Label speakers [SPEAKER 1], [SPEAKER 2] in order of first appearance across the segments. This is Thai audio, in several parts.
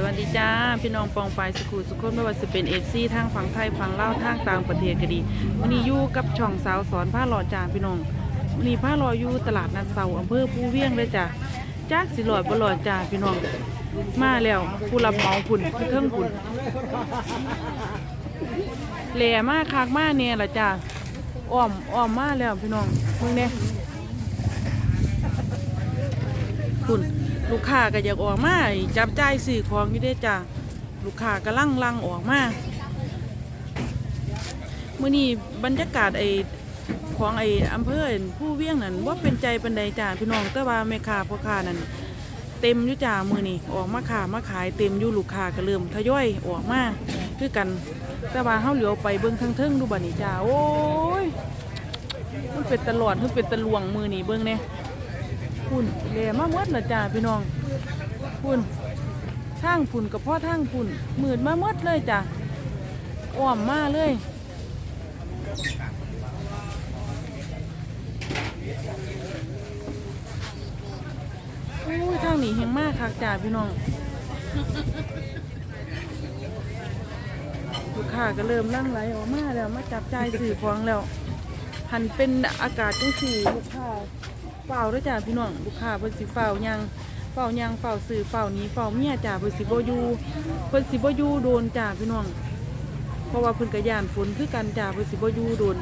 [SPEAKER 1] สวัสดีจ้า พี่น้องปองปายสกูสุขนไม่ว่าจะเป็นเอฟซีทางฝั่งไทยฝั่งลาวทางต่างประเทศก็ดีวันนี้อยู่กับช่องสาวสอนผ้าหล่อจ้าพี่น้องวันนี้ผ้าหล่ออยู่ตลาดนัดเสาอำเภอภูเวียงเลยจ้าจากสิหลอดบ่หลอดจ้าพี่น้องมาแล้วผู้รับเหมาคุณเครื่องคุณแหล่มากคากมากเนี่ยละจ้าอ้อมอ้อมมาแล้วพี่น้องมึงเนี่ยคุณ ลูกค้าก็อยากออกมาจับจ่ายซื้อของนี่ได้จ้าลูกค้าก็ลังลังออกมาเมื่อนี้บรรยากาศไอของไออำเภอผู้เวียงนั่นว่าเป็นใจปันใดจ้าพี่น้องแต่ว่าแม่ค้าพ่อค้านั่นเต็มยู่จ้ามือนี้ออกมาขามาขายเต็มยู่ลูกค้าก็เริ่มทยอยออกมาคือกันแต่ว่าเฮาเหลียวไปเบิ่งทั้งเทิงดูบัดนี้จ้าโอ้ยมันเป็นตลอดมันเป็นตะลวงมือนี้เบิ่งเนี่ย พุ่นเละมาหมดละจ้าพี่น้องพุ่นทางพุ่นกับพ่อทางพุ่นหมื่นมาหมดเลยจ้ะอ้อมมาเลยอู้ยทางนี้เฮงมากคักจ้าพี่น้องลูกค้าก็เริ่มลั่งไหลออกมาแล้วมาจับจ่ายสื่อของแล้วหันเป็นอากาศจังสี่ลูกค้า เฝ้าด้วยจ้าพี่น้องลูกค้าเพิ่นสิเฝ้ายังเฝ้ายังเฝ้าซื้อเฝ้านี้เฝ้าเมียจ้าเพิ่นสิบ่อยู่เพิ่นสิบ่อยู่โดนจ้าพี่น้อง เพราะว่าเพิ่นก็ย่านฝนคือกันจ้าเพิ่นสิบ่อยู่โดน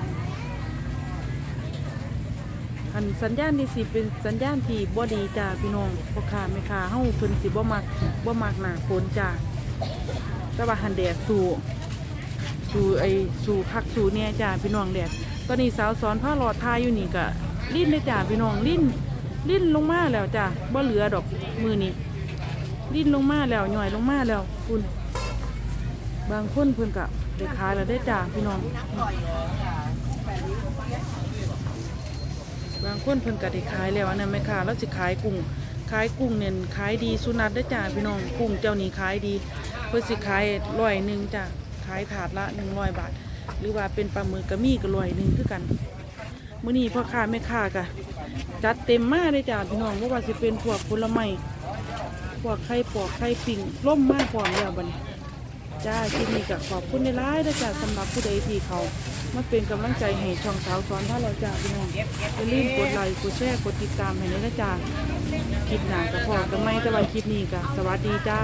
[SPEAKER 1] อันสัญญาณนี่สิเป็นสัญญาณที่บ่ดีจ้าพี่น้องพ่อค้าแม่ค้าเฮาเพิ่นสิบ่มักบ่มักหน้าฝนจ้าแต่ว่าหันแดดสู่สู่ไอ้สู่คักสู่เนี่ยจ้าพี่น้องแดดตอนนี้สาวสอนผ้าหลอดทายอยู่นี่ก็ ลิ้นเลยจ้าพี่น้องลิ้นลิ้นลงมาแล้วจ้าบ่เหลือดอกมือนี้ลิ้นลงมาแล้วหน่อยลงมาแล้วคุณบางคนเพิ่นกะได้ขายแล้วได้จ้าพี่น้อง บางคนเพิ่นกะได้ขายแล้วอันนั้นไม่ค่ะแล้วสิขายกุ้งขายกุ้งเนี่ยขายดีสุนัตได้จ้าพี่น้องกุ้งเจ้านี้ขายดี เพิ่นสิขายร้อยหนึ่งจ้าขายถาดละหนึ่งร้อยบาท หรือว่าเป็นปลาหมึกกระมี่ก็ร้อยหนึ่งคือกัน มื่อนี้พ่อค้าแม่ค้ากะจัดเต็มมากเลยจ้าพี่น้องว่าว่าสิเป็นพวกผลไม้พวกไข่ปอกไข่ปิ่งล่มมากพร้อมแล้วบัดนจ้าที่นี่ก็ขอบคุณในร้ายนะจ้าสำหรับผู้ใดที่เขามาเป็นกำลังใจให้ช่องสาวสอนถ้าเราจ้าพี่น้องอย่าลืมกดไลค์กดแชร์กดติดตามให้ด้วยนะจ้าคลิปหน้าก็พอกันไหมแต่ว่าคลิปนี้ก็สวัสดีจ้า